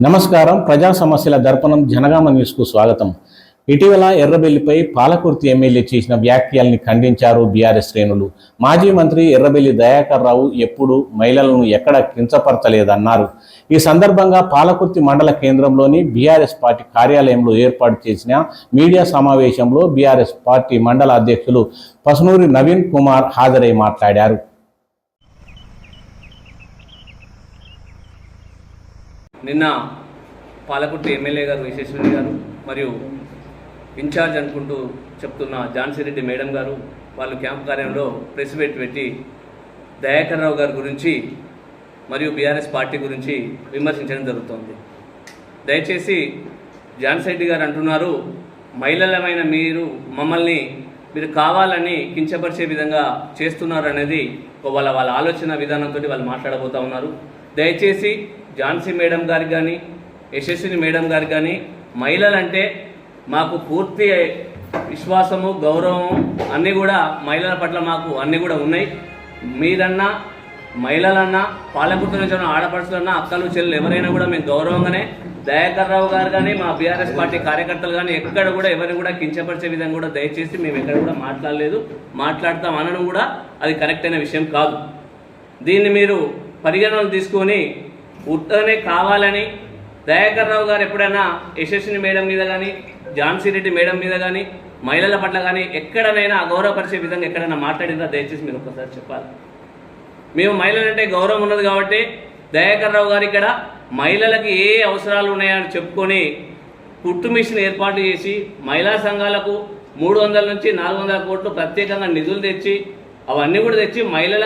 నమస్కారం. ప్రజా సమస్యల దర్పణం జనగామ న్యూస్కు స్వాగతం. ఇటీవల ఎర్రబెల్లిపై పాలకుర్తి ఎమ్మెల్యే చేసిన వ్యాఖ్యల్ని ఖండించారు బీఆర్ఎస్ శ్రేణులు. మాజీ మంత్రి ఎర్రబెల్లి దయాకర్ రావు ఎప్పుడు మహిళలను ఎక్కడ కించపరచలేదన్నారు. ఈ సందర్భంగా పాలకుర్తి మండల కేంద్రంలోని బీఆర్ఎస్ పార్టీ కార్యాలయంలో ఏర్పాటు చేసిన మీడియా సమావేశంలో బీఆర్ఎస్ పార్టీ మండల అధ్యక్షులు పసునూరి నవీన్ కుమార్ హాజరై మాట్లాడారు. నిన్న పాలకుర్తి ఎమ్మెల్యే గారు విశ్వేశ్వరి గారు మరియు ఇన్ఛార్జ్ అనుకుంటూ చెప్తున్న ఝాన్సీ రెడ్డి మేడం గారు వాళ్ళు క్యాంప్ కార్యంలో ప్రెస్ మీట్ పెట్టి దయాకర్ రావు గారి గురించి మరియు బీఆర్ఎస్ పార్టీ గురించి విమర్శించడం జరుగుతోంది. దయచేసి ఝాన్సీ రెడ్డి గారు అంటున్నారు మహిళలమైన మీరు మమ్మల్ని మీరు కావాలని కించపరిచే విధంగా చేస్తున్నారు అనేది ఒక వాళ్ళ వాళ్ళ ఆలోచన విధానంతో వాళ్ళు మాట్లాడబోతా ఉన్నారు. దయచేసి ఝాన్సీ మేడం గారికి కానీ యశస్విని మేడం గారికి కానీ మహిళలంటే మాకు పూర్తి విశ్వాసము గౌరవము అన్నీ కూడా మహిళల పట్ల మాకు అన్నీ కూడా ఉన్నాయి. మీరన్నా మహిళలన్నా పాలకుర్తి నుంచి ఉన్న ఆడపడుచులన్నా అక్కలు చెల్లెలు ఎవరైనా కూడా మేము గౌరవంగానే దయాకర్ రావు గారు కానీ మా బీఆర్ఎస్ పార్టీ కార్యకర్తలు కానీ ఎక్కడ కూడా ఎవరిని కూడా కించపరిచే విధంగా కూడా దయచేసి మేము ఎక్కడ కూడా మాట్లాడలేదు. మాట్లాడతాం అనడం కూడా అది కరెక్ట్ అయిన విషయం కాదు. దీన్ని మీరు పరిగణనలు తీసుకొని ఉత్తనే కావాలని దయాకర్ రావు గారు ఎప్పుడైనా యశస్విని మేడం మీద కానీ ఝాన్సీ రెడ్డి మేడం మీద కానీ మహిళల పట్ల కానీ ఎక్కడనైనా అగౌరవపరిచే విధంగా ఎక్కడైనా మాట్లాడిందా దయచేసి మీరు ఒక్కసారి చెప్పాలి. మేము మహిళలంటే గౌరవం ఉన్నది కాబట్టి దయాకర్ రావు గారు ఇక్కడ మహిళలకి ఏ అవసరాలు ఉన్నాయని చెప్పుకొని కుట్టు మిషన్ ఏర్పాటు చేసి మహిళా సంఘాలకు మూడు వందల నుంచి నాలుగు వందల కోట్లు ప్రత్యేకంగా నిధులు తెచ్చి అవన్నీ కూడా తెచ్చి మహిళల